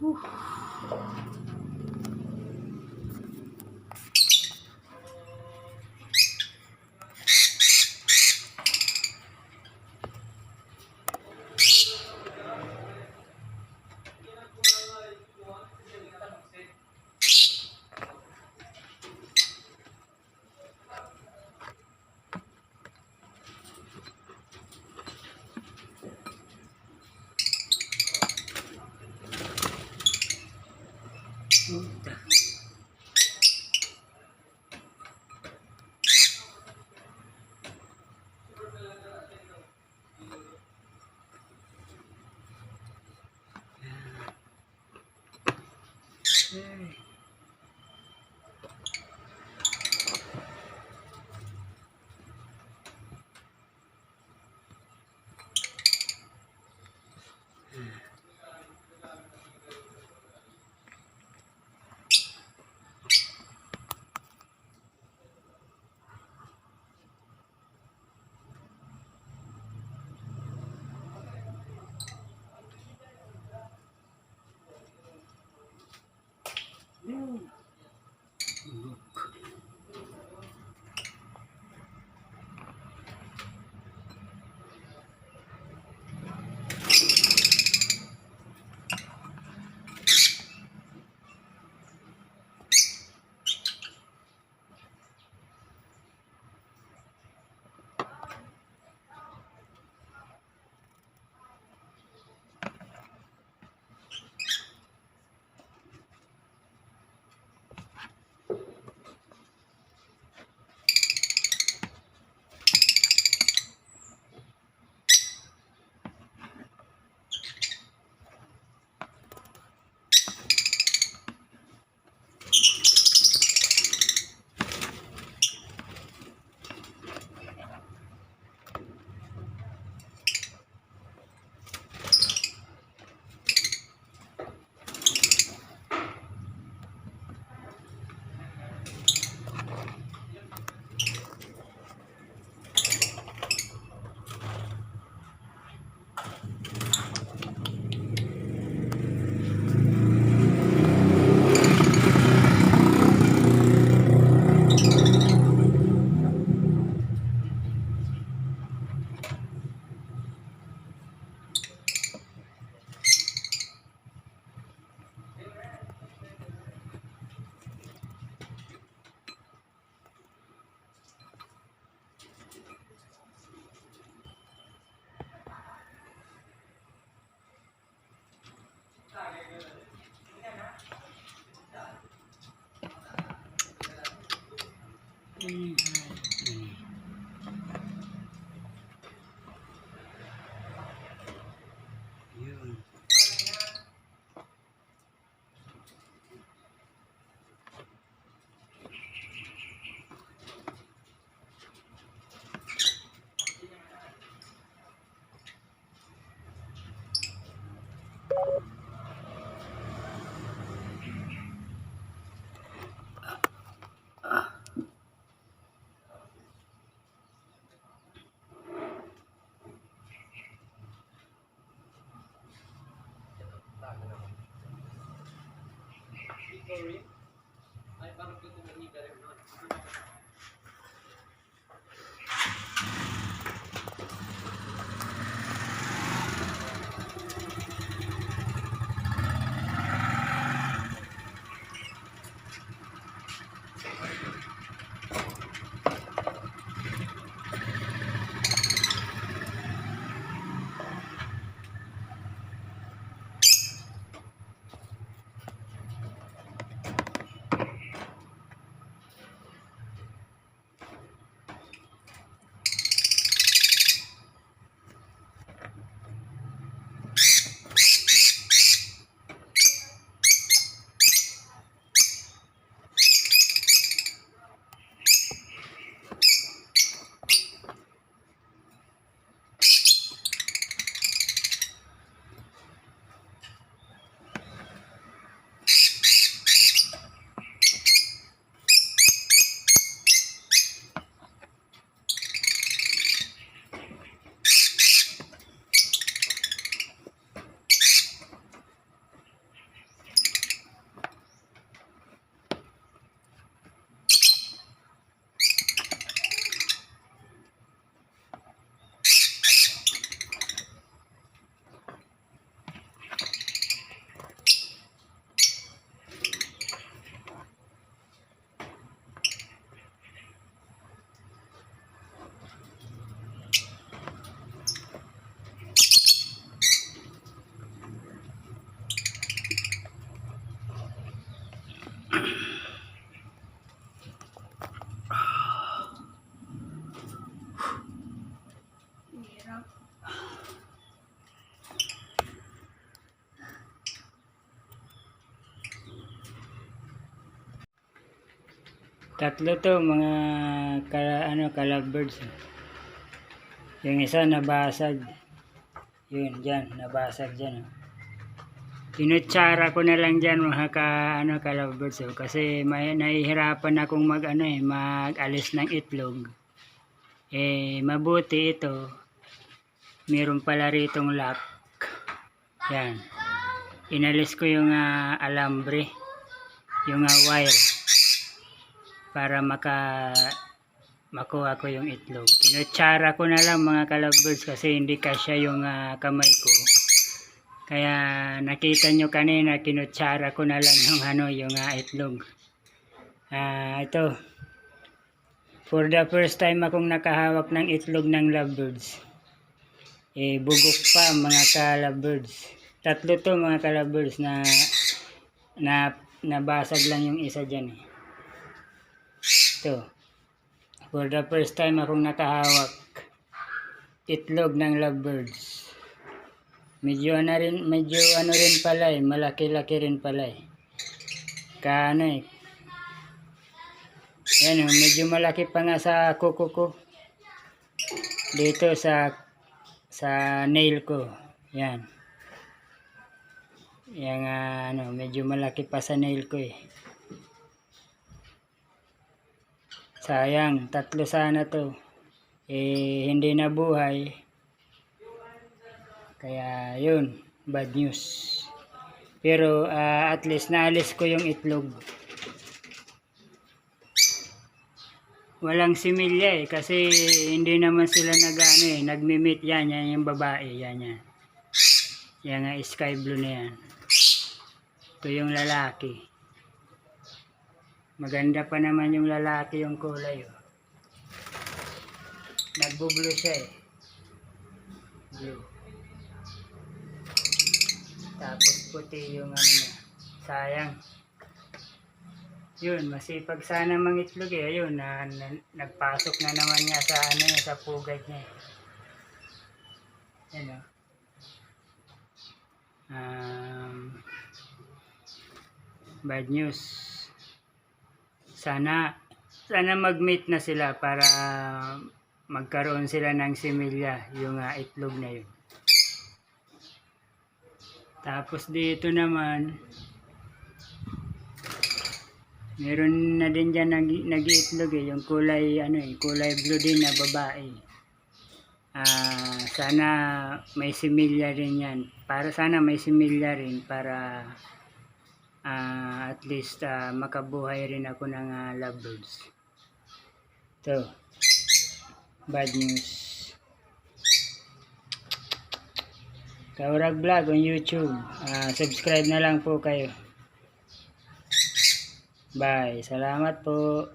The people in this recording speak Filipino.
Whew. Tatlo to mga ka, ano eh. Yung isa nabasag. Yun, dyan, nabasag dyan. Oh. Tinutsara ko na lang dyan mga ka, ano, ka lovebirds. Oh. Kasi may, nahihirapan akong mag, ano, eh, mag-alis ng itlog. Eh, mabuti ito. Meron pala ritong lock. Yan. Inalis ko yung ah, alambre. Yung ah, wire para maka makuha ko yung itlog. Kinutsara ko na lang mga kalabirds kasi hindi kasya yung ah, kamay ko. Kaya nakita nyo kanina kinutsara ko na lang yung ano yung ah, itlog. Ah, ito. For the first time akong nakahawak ng itlog ng lovebirds. Eh bugok pa mga kalabirds. Tatlo to mga kalabirds na na nabasag lang yung isa diyan eh. Ito. For the first time akong nakahawak itlog ng lovebirds. Medyo ano rin, medyo ano rin pala eh, malaki-laki rin pala eh. Kaano eh. Yan oh, medyo malaki pa nga sa kuko ko. Dito sa sa nail ko. Yan. Yan ah, ano, medyo malaki pa sa nail ko eh. Sayang, tatlo sana to. Eh, hindi na buhay. Kaya, yun, bad news. Pero, ah, at least naalis ko yung itlog. Walang similya eh, kasi hindi naman sila nag, ano eh, nagmi-meet yan, yan yung babae, yan yan. Yan nga, sky blue na yan. Ito yung lalaki. Maganda pa naman yung lalaki yung kulay. Oh. Nagbo-blue siya eh. Blue. Tapos puti yung ano. Sayang. Yun, masipag sana mangitlog eh. Ayun, na, na, nagpasok na naman niya sa ano niya, sa pugad niya. Yan o. Um, bad news. Sana, sana mag-meet na sila para magkaroon sila ng similya, yung ah, itlog na yun. Tapos dito naman, meron na din dyan nag, nag-iitlog eh, yung kulay, ano eh, kulay blue din na babae. Ah, sana may similya rin yan. Para sana may similya rin para ah, at least ah, makabuhay rin ako ng ah, lovebirds. Ito, bad news. Kaurag Vlog on YouTube. Ah, subscribe na lang po kayo. Bye. Salamat po.